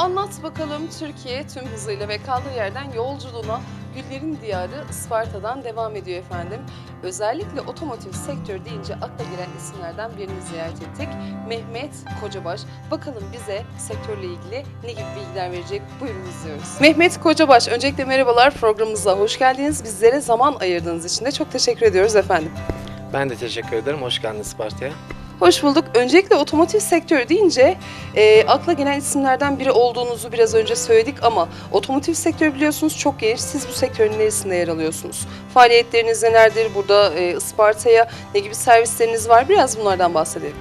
Anlat bakalım Türkiye tüm hızıyla ve kaldığı yerden yolculuğuna Güllerin Diyarı Isparta'dan devam ediyor efendim. Özellikle otomotiv sektörü deyince akla gelen isimlerden birini ziyaret ettik. Mehmet Kocabaş. Bakalım bize sektörle ilgili ne gibi bilgiler verecek? Buyurun izliyoruz. Mehmet Kocabaş, öncelikle merhabalar programımıza hoş geldiniz. Bizlere zaman ayırdığınız için de çok teşekkür ediyoruz efendim. Ben de teşekkür ederim. Hoş geldiniz Isparta'ya. Hoş bulduk. Öncelikle otomotiv sektörü deyince e, akla gelen isimlerden biri olduğunuzu biraz önce söyledik ama otomotiv sektörü biliyorsunuz çok geniş. Siz bu sektörün neresinde yer alıyorsunuz? Faaliyetleriniz nelerdir? Burada e, Isparta'ya ne gibi servisleriniz var? Biraz bunlardan bahsedelim.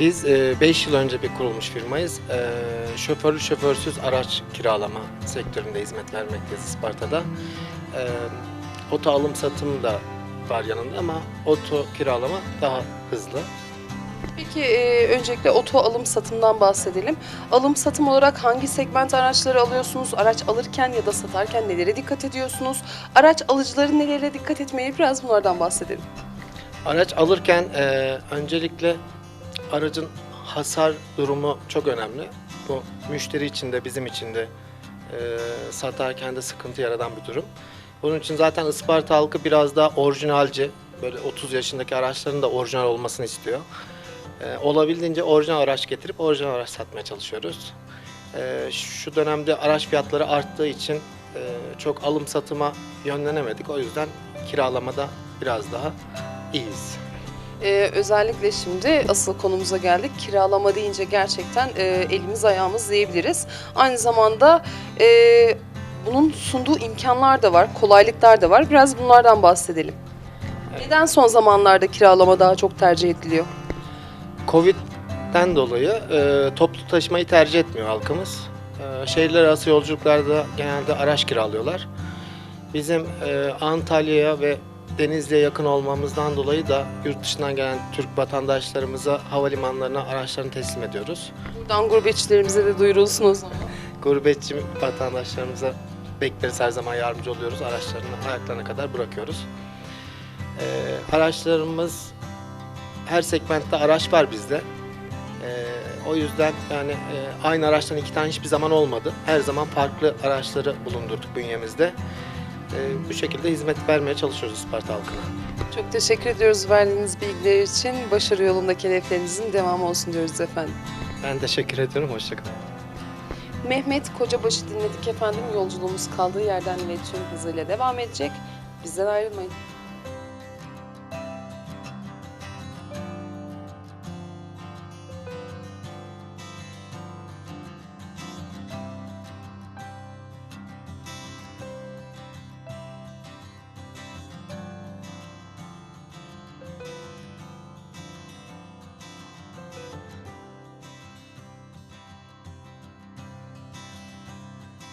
Biz 5 yıl önce bir kurulmuş firmayız. E, şoförlü şoförsüz araç kiralama sektöründe hizmet vermekteyiz Isparta'da. E, oto alım satım da var yanında ama oto kiralama daha hızlı. Peki e, öncelikle oto alım satımdan bahsedelim. Alım satım olarak hangi segment araçları alıyorsunuz? Araç alırken ya da satarken nelere dikkat ediyorsunuz? Araç alıcıları nelere dikkat etmeyi biraz bunlardan bahsedelim. Araç alırken e, öncelikle aracın hasar durumu çok önemli. Bu müşteri için de bizim için de e, satarken de sıkıntı yaratan bir durum. Bunun için zaten Isparta halkı biraz daha orijinalci, böyle 30 yaşındaki araçların da orijinal olmasını istiyor. E, olabildiğince orijinal araç getirip orijinal araç satmaya çalışıyoruz. E, şu dönemde araç fiyatları arttığı için e, çok alım satıma yönlenemedik. O yüzden kiralamada biraz daha iyiyiz. Ee, özellikle şimdi asıl konumuza geldik. Kiralama deyince gerçekten e, elimiz ayağımız diyebiliriz. Aynı zamanda e, bunun sunduğu imkanlar da var, kolaylıklar da var. Biraz bunlardan bahsedelim. Neden son zamanlarda kiralama daha çok tercih ediliyor? Covid'den dolayı e, toplu taşımayı tercih etmiyor halkımız. E, şehirler arası yolculuklarda genelde araç kiralıyorlar. Bizim e, Antalya'ya ve Denizli'ye yakın olmamızdan dolayı da yurt dışından gelen Türk vatandaşlarımıza havalimanlarına araçlarını teslim ediyoruz. Buradan gurbetçilerimize de duyurulsun o zaman. Gurbetçi vatandaşlarımıza bekleriz her zaman yardımcı oluyoruz. Araçlarını ayaklarına kadar bırakıyoruz. E, araçlarımız her segmentte araç var bizde. Ee, o yüzden yani e, aynı araçtan iki tane hiçbir zaman olmadı. Her zaman farklı araçları bulundurduk bünyemizde. Ee, bu şekilde hizmet vermeye çalışıyoruz Isparta halkına. Çok teşekkür ediyoruz verdiğiniz bilgiler için. Başarı yolundaki hedeflerinizin devamı olsun diyoruz efendim. Ben teşekkür ediyorum. Hoşçakalın. Mehmet Kocabaş'ı dinledik efendim. Yolculuğumuz kaldığı yerden ve tüm hızıyla devam edecek. Bizden ayrılmayın.